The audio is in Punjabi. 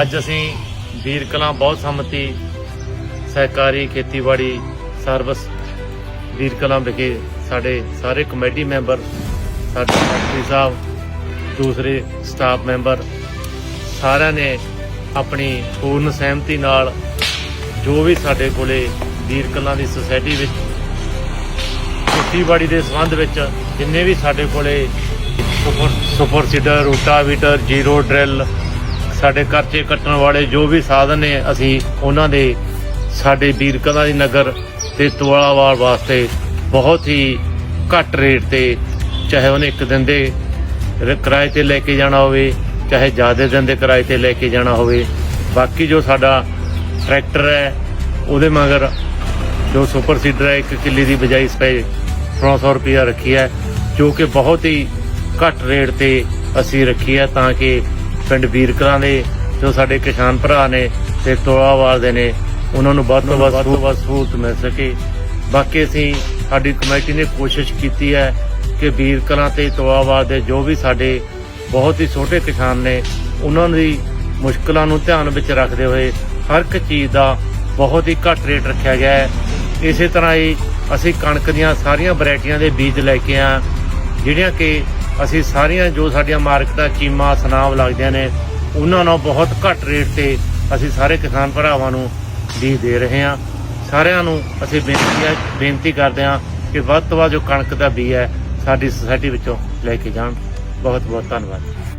ਅੱਜ ਅਸੀਂ ਵੀਰ ਕਲਾਂ ਬਹੁਤ ਸੰਮਤੀ ਸਹਿਕਾਰੀ ਖੇਤੀਬਾੜੀ ਸਰਵਿਸ ਵੀਰ ਕਲਾਂ ਵਿਖੇ ਸਾਡੇ ਸਾਰੇ ਕਮੇਟੀ ਮੈਂਬਰ, ਸਾਡੇ ਸੈਕਟਰੀ ਸਾਹਿਬ, ਦੂਸਰੇ ਸਟਾਫ ਮੈਂਬਰ, ਸਾਰਿਆਂ ਨੇ ਆਪਣੀ ਪੂਰਨ ਸਹਿਮਤੀ ਨਾਲ ਜੋ ਵੀ ਸਾਡੇ ਕੋਲੇ ਵੀਰ ਕਲਾਂ ਦੀ ਸੁਸਾਇਟੀ ਵਿੱਚ ਖੇਤੀਬਾੜੀ ਦੇ ਸੰਬੰਧ ਵਿੱਚ ਜਿੰਨੇ ਵੀ ਸਾਡੇ ਕੋਲੇ super super seeder, rotavator, zero drill ਸਾਡੇ ਕਰਚੇ ਕੱਟਣ ਵਾਲੇ ਜੋ ਵੀ ਸਾਧਨ ਨੇ, ਅਸੀਂ ਉਹਨਾਂ ਦੇ, ਸਾਡੇ ਵੀਰ ਕਲਾਂ ਦੀ ਨਗਰ ਤੇ ਤੋਲਾਵਾਲ ਵਾਸਤੇ ਬਹੁਤ ਹੀ ਘੱਟ ਰੇਟ ਤੇ ਚਾਹੇ ਉਹਨੇ ਇੱਕ ਦਿਨ ਦੇ ਕਿਰਾਏ ਤੇ ਲੈ ਕੇ ਜਾਣਾ ਹੋਵੇ, ਚਾਹੇ ਜ਼ਿਆਦਾ ਦਿਨ ਦੇ ਕਿਰਾਏ ਤੇ ਲੈ ਕੇ ਜਾਣਾ ਹੋਵੇ। ਬਾਕੀ ਜੋ ਸਾਡਾ ਟਰੈਕਟਰ ਹੈ, ਉਹਦੇ ਮਗਰ ਜੋ ਸੁਪਰ ਸੀਡਰ ਹੈ, ਇੱਕ ਕਿੱਲੇ ਦੀ ਬਜਾਈ ਸਪੇ 1300 ਰੁਪਇਆ ਰੱਖੀ ਹੈ, ਜੋ ਕਿ ਬਹੁਤ ਹੀ ਘੱਟ ਰੇਟ ਤੇ ਅਸੀਂ ਰੱਖੀ ਹੈ ਤਾਂ ਕਿ ਪਿੰਡ ਵੀਰਕਰਾਂ ਦੇ ਜੋ ਸਾਡੇ ਕਿਸਾਨ ਭਰਾ ਨੇ ਤੇ ਤੋਲਾਵਾਲ ਦੇ ਨੇ, ਉਹਨਾਂ ਨੂੰ ਵੱਧ ਤੋਂ ਵੱਧ ਸਹੂਲਤ ਮਿਲ ਸਕੇ। ਬਾਕੀ ਅਸੀਂ ਸਾਡੀ ਕਮੇਟੀ ਨੇ ਕੋਸ਼ਿਸ਼ ਕੀਤੀ ਹੈ ਕਿ ਵੀਰਕਰਾਂ ਤੇ ਤੋਲਾਵਾਲ ਦੇ ਜੋ ਵੀ ਸਾਡੇ ਬਹੁਤ ਹੀ ਛੋਟੇ ਕਿਸਾਨ ਨੇ, ਉਹਨਾਂ ਦੀ ਮੁਸ਼ਕਲਾਂ ਨੂੰ ਧਿਆਨ ਵਿੱਚ ਰੱਖਦੇ ਹੋਏ ਹਰ ਇੱਕ ਚੀਜ਼ ਦਾ ਬਹੁਤ ਹੀ ਘੱਟ ਰੇਟ ਰੱਖਿਆ ਗਿਆ ਹੈ। ਇਸੇ ਤਰ੍ਹਾਂ ਹੀ ਅਸੀਂ ਕਣਕ ਦੀਆਂ ਸਾਰੀਆਂ ਵੈਰਾਈਟੀਆਂ ਦੇ ਬੀਜ ਲੈ ਕੇ ਆ ਜਿਹੜੀਆਂ ਕਿ ਅਸੀਂ ਸਾਰੀਆਂ ਜੋ ਸਾਡੀਆਂ ਮਾਰਕੀਟਾਂ, ਚੀਮਾ, ਸਨਾਮ ਲੱਗਦੀਆਂ ਨੇ, ਉਹਨਾਂ ਨਾਲ ਬਹੁਤ ਘੱਟ ਰੇਟ ਤੇ ਅਸੀਂ ਸਾਰੇ ਕਿਸਾਨ ਭਰਾਵਾਂ ਨੂੰ ਬੀਜ ਦੇ ਰਹੇ ਹਾਂ। ਸਾਰਿਆਂ ਨੂੰ ਅਸੀਂ ਬੇਨਤੀ ਹੈ ਬੇਨਤੀ ਕਰਦੇ ਹਾਂ ਕਿ ਵੱਧ ਤੋਂ ਵੱਧ ਜੋ ਕਣਕ ਦਾ ਬੀ ਹੈ, ਸਾਡੀ ਸੁਸਾਇਟੀ ਵਿੱਚੋਂ ਲੈ ਕੇ ਜਾਣ। ਬਹੁਤ ਬਹੁਤ ਧੰਨਵਾਦ।